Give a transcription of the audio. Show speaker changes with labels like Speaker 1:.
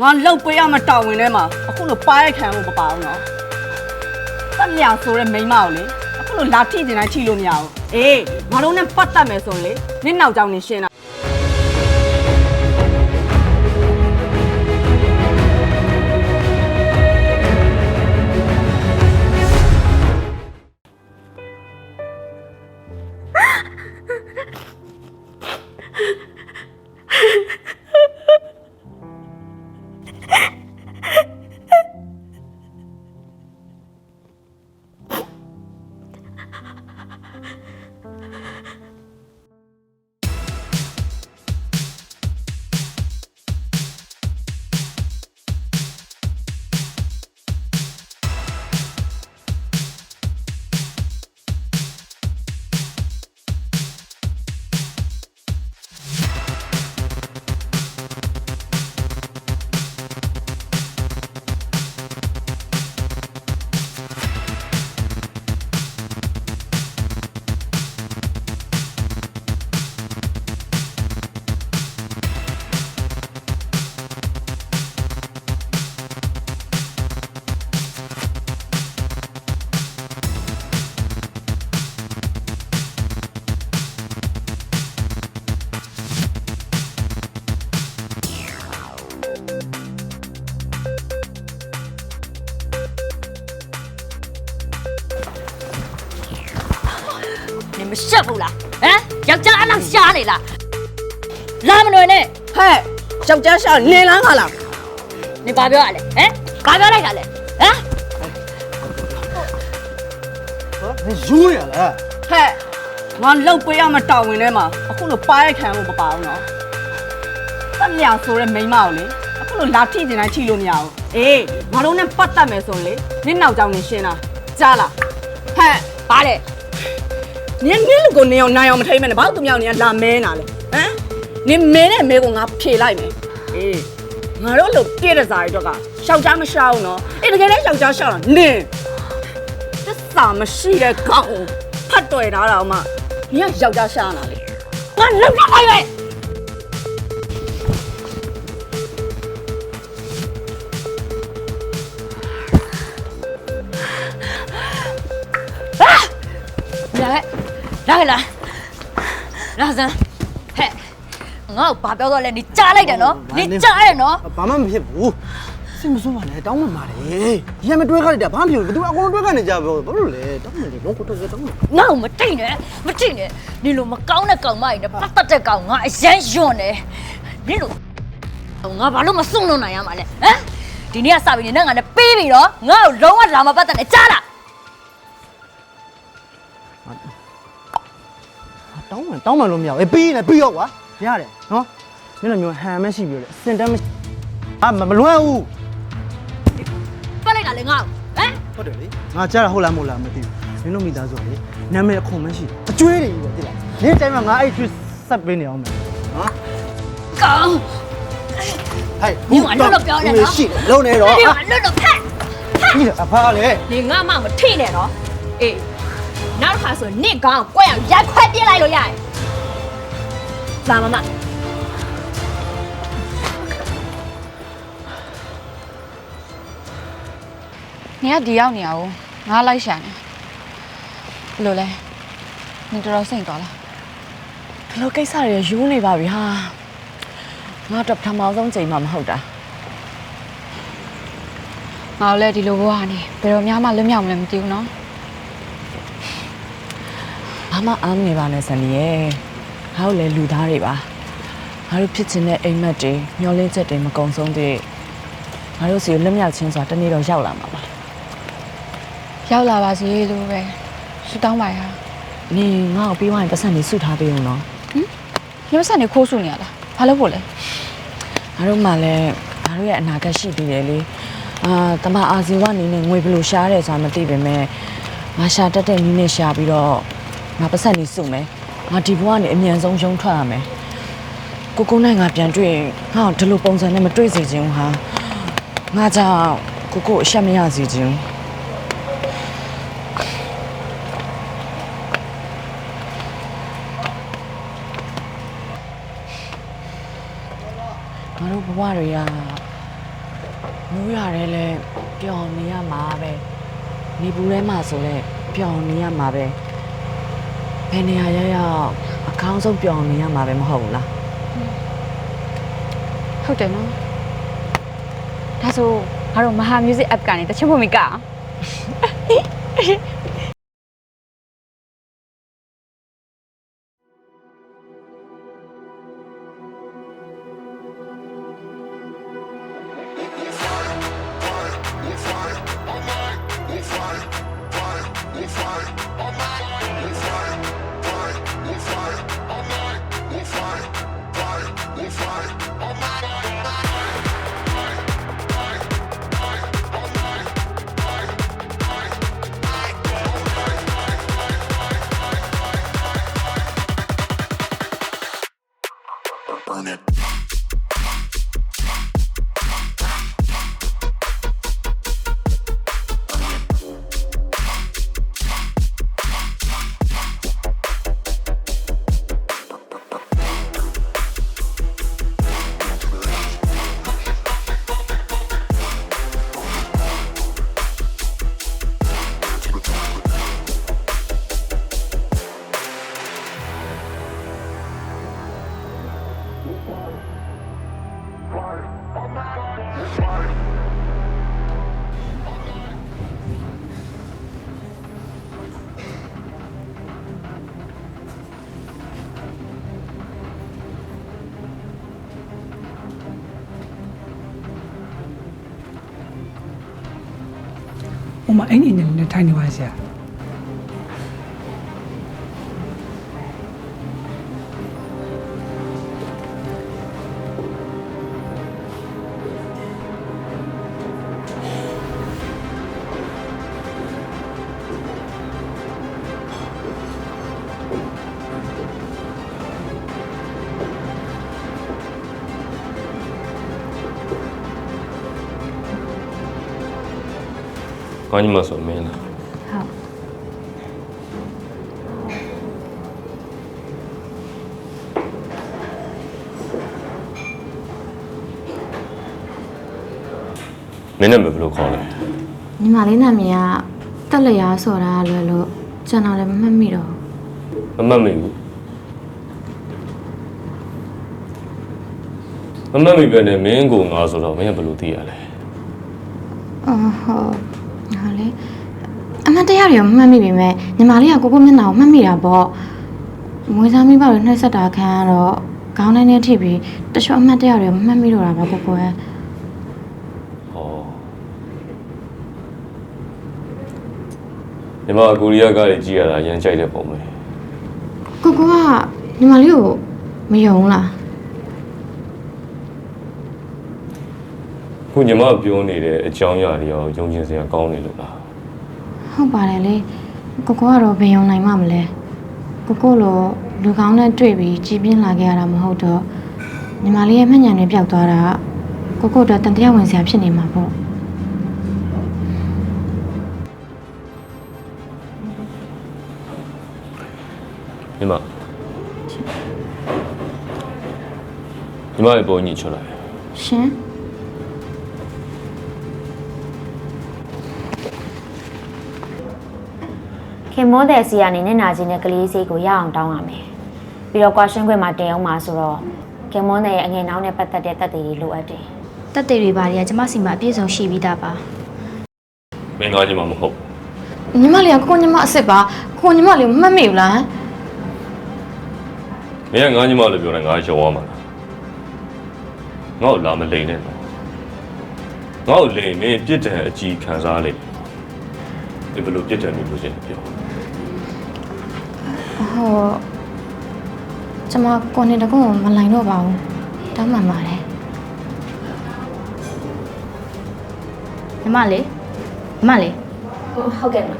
Speaker 1: ငါလောက်ပေးရမတောင်းဝင်ထဲမှာအခုလိုပါရိုက်ခံဖို့မပါဘူးနော်တက်မြဆိုတဲ့မိန်းမကိုလေအခုလိုလာထိကျင်တိုင်းထိလို့မရဘူးအေးငါတို့နဲ့ပတ်သက်မယ်ဆိုရင်လေနင့်နောက်ကြောင်နေရှင်းတာ
Speaker 2: နေမရှက်ဘူးလားဟမ်ယောက်ျားအလောက်ရှားနေလားလာမနွယ်နဲ့
Speaker 1: ဟဲ့ယောက်ျားရှာနေလားခါလား
Speaker 2: နေပါပြောရလဲဟမ်ဘာပြောလိုက်တာလဲဟမ်
Speaker 3: ဟမ်ယူရလား
Speaker 1: ဟဲ့ငါလောက်ပေးရမတောင်းဝင်ထဲမှာအခုလိုပါရိုက်ခံဖို့မပါဘူးနော်တက်မြောင်ဆိုတဲ့မိန်းမကိုလေအခုလိုလာထိကျင်တိုင်းထိလို့မရဘူးအေးငါတို့နဲ့ပတ်သက်မယ်ဆိုရင်လေနင့်နောက်ကြောင်နေရှင်းလားကြားလားဟဲ့
Speaker 2: ပါတယ်
Speaker 1: နင်နင်းလူကိုနေအောင်နိုင်အောင်မထိမ့်မယ်နဲ့ဘာလို့သူမြောက်နေရလာမဲနာလဲဟမ်နင်မဲနဲ့မဲကိုငါဖြေလိုက်မယ်အေးငါတို့လို့ပြည့်တဲ့စားရီတော့ကရှောက်ချားမရှောက်နော်အေးတကယ်လည်းရှောက်ချားရှောက်တာနင်သစ္စာမရှိတဲ့ကောင်ကိုဖတ်တော်ထားတာမှနင်ကယောက်ျားရှာနာလေ
Speaker 2: ငါလုံတော့လိုက်ပဲ လာစမ်းဟဲ့ငါ့ကိုဘာပြောတော့လဲ你ကြားလိုက်တယ်နော်你ကြားရတယ်နော်
Speaker 3: ဘာမှမဖြစ်ဘူးစင်မစိုးပါနဲ့တောင်းမှမာတယ်ရမ်းမတွဲခါလိုက်တာဘာမှမဖြစ်ဘူးဘသူအကုန်လုံးတွဲခါနေကြပြောဘာလို့လဲတောင်းမှလေတော့ကိုတော့တောင်းမှ
Speaker 2: ငါ့ကိုမထိနဲ့မထိနဲ့နင်လိုမကောင်းတဲ့ကောင်မကြီးနဲ့ပတ်သက်တဲ့ကောင်ငါအရန်ယွန်းတယ်နင်လိုငါဘာလို့မစွန့်လွတ်နိုင်ရမှာလဲဟမ်ဒီနေ့ကစပြီးနင်နဲ့ငါနဲ့ပေးပြီတော့ငါ့ကိုလုံးဝလာမပတ်သက်နဲ့ကြားလား
Speaker 3: တောင်းမှန်တောင်းမှန်လို့မရဘူးအေးပြီးနေပြီးရောကွာရတယ်နော်မင်းတို့မျိုးဟန်မရှိပြီးတော့အစင်တမ်းမရှိအာမလွမ်းဘူး
Speaker 2: ပြလိုက်တာလေငါ့ဟမ်
Speaker 3: ဟုတ်တယ်လေငါကြားတာဟုတ်လားမဟုတ်လားမသိဘူးမင်းတို့မိသားစုကလေနာမည်အခွန်မရှိအကျွေးတွေကြီးပဲတိလားနေ့တိုင်းမှာငါအဲ့ကျွေးဆက်ပေးနေအောင်မယ်နော်
Speaker 2: ကောင်း
Speaker 3: ဟဲ့
Speaker 2: ဘူးတော့ပြော
Speaker 3: ရတာရှိလုံးနေတော့
Speaker 2: ဟာလွတ်တော့ဖက်
Speaker 3: ကြီးတာအဖားလေ
Speaker 2: နေငါမှမထိနဲ့တော့အေး နောက်တစ်ခါဆိုနင့်ကောင်ကိုကွက်အောင်ရိုက်ခွဲပြလိုက်လို့ရတယ်လာမမ
Speaker 4: နေကဒီရောက်နေရအောင်ငါလိုက်ရှာနေဘယ်လိုလဲနေတော်တော်စိတ်သွားလား
Speaker 5: ဒီလိုကိစ္စတွေယူနေပါပြီဟာငါတော့ပထမဆုံးချိန်မှမဟုတ်တာ
Speaker 4: ငါတို့လည်းဒီလိုဘဝကနေဘယ်တော့မှမလွတ်မြောက်မလဲမသိဘူးနော်
Speaker 5: ဘာမှအားမနေပါနဲ့ဆန်ဒီရဲ့ငါတို့လည်းလူသားတွေပါငါတို့ဖြစ်ချင်တဲ့အိမ်မက်တွေမျောလင်းချက်တွေမကုံဆုံးသေးငါတို့စီကိုလွတ်မြောက်ချင်းဆိုတာတနေ့တော့ရောက်လာမှာပါ
Speaker 4: ရောက်လာပါစေလို့ပဲဆူတောင်းပါရ
Speaker 5: နင်ငါ့ကိုပြီးသွားရင်ပတ်စံနေစုထားပေးအောင်နော်
Speaker 4: ညမဆက်နေခိုးဆူနေရလားဘာလို့ဖို့လဲ
Speaker 5: ငါတို့မှလည်းငါတို့ရဲ့အနာဂတ်ရှိသေးတယ်လေအာတမအာဇီဝနေနဲ့ငွေဘယ်လိုရှားတယ်ဆိုတာမသိပေမဲ့ငါရှာတတ်တဲ့နည်းနဲ့ရှာပြီးတော့ ငါပတ်စံနေစုမယ်ငါဒီဘဝကနေအမြန်ဆုံးရုံထွက်ရမယ်ကိုကိုနိုင်ငါပြန်တွေ့ရင်ငါ့ကိုဒီလိုပုံစံနဲ့မတွေ့စေချင်ဘူးဟာငါကြောင့်ကိုကိုအရှက်မရစေချင်ဘူးငါတို့ဘဝတွေကမိုးရတယ်လဲပျော်နေရမှာပဲနေဘူးထဲမှာဆိုလဲပျော်နေရမှာပဲ ဘယ်နေရာရရောက်အကောင်းဆုံးပျော်နေရမှာပဲမဟုတ်ဘူးလား
Speaker 4: ဟုတ်တယ်နော်ဒါဆိုငါတို့မဟာ music app ကနေတချင်ဖို့မကအောင်
Speaker 6: ဟိုမှာအဲ့ဒီအနေနဲ့ထိုင် နေပါဆရာ
Speaker 7: ကောင်းကြီးမဆိုမင်းလား
Speaker 4: ဟုတ်
Speaker 7: မင်းနဲ့မဘယ်လိုခေါ်လဲ
Speaker 8: ညီမလေးနာမည်ကတက်လျာဆိုတာလွယ်လို့ကျွန်တော်လည်းမမှတ်မိတော့ဘူး
Speaker 7: မမှတ်မိဘူးမမှတ်မိပဲနဲ့မင်းကိုငါဆိုတော့မင်းကဘယ်လိုသိရလဲ
Speaker 8: အော်ဟုတ် ဟာလေအမှန်တရားတွေတော့မမှတ်မိပေမဲ့ညီမလေးကကိုကိုမျက်နှာကိုမှတ်မိတာပေါ့မွေးစားမိပါလို့နှိပ်စက်တာခံရတော့ခေါင်းတိုင်းနဲ့ထိပြီးတချို့အမှန်တရားတွေမမှတ်မိတော့တာပါကိုကိုရဲ့
Speaker 7: ဟောညီမအကိုရီးယားကားတွေကြည့်ရတာအရန်ကြိုက်တဲ့ပုံပဲ
Speaker 8: ကိုကိုကညီမလေးကိုမယုံဘူးလား
Speaker 7: ခုညီမပြောနေတဲ့အကြောင်းအရာတွေရောယုံကြည်စရာကောင်းနေလို့လား
Speaker 8: ဟုတ်ပါတယ်လေကိုကိုကတော့ဘယ်ယုံနိုင်မှမလဲကိုကိုလိုလူကောင်းနဲ့တွေ့ပြီးကြည်ပြင်းလာခဲ့ရတာမဟုတ်တော့ညီမလေးရဲ့မှတ်ဉာဏ်တွေပျောက်သွားတာကိုကိုတော့တန်တရားဝင်စရာဖြစ်နေမှာပေါ့
Speaker 7: ညီမညီမရဲ့ပုံကြီးချလိုက်
Speaker 8: ရှင်
Speaker 9: ခင်မိုးတဲ့စီကနေနဲ့နာချင်းတဲ့ကလေးစိတ်ကိုရအောင်တောင်းရမယ်။ပြီးတော့ကွာရှင်းခွင့်မှာတင်အောင်မှာဆိုတော့ခင်မိုးတဲ့ရဲ့အငယ်နှောင်းနဲ့ပတ်သက်တဲ့တက်တွေလိုအပ်တယ်
Speaker 10: တက်တွေတွေပါတွေကကျမစီမှာအပြည့်စုံရှိပြီးသားပါ
Speaker 7: မင်းသားညီမမဟုတ်
Speaker 8: ညီမလေးကကိုကိုညီမအစ်စ်ပါကိုကိုညီမလေးကိုမမှတ်မိဘူးလား
Speaker 7: မင်းကငါညီမလို့ပြောတယ်ငါရောရမှာလားငါ့ကိုလာမလိန်နဲ့နော်ငါ့ကိုလိန်မင်းပြစ်ဒဏ်အကြီးခံစားလိမ့်ဒီဘယ်လိုပြစ်ဒဏ်မျိုးလို့ရှင်းပြော
Speaker 8: ဟိုကျမကိုနေတကုန်းကိုမလိုက်တော့ပါဘူးတောင်းမှန်ပါတယ်
Speaker 10: ညီမလေးညီမလေး။
Speaker 9: ဟုတ်ကဲ့ပါ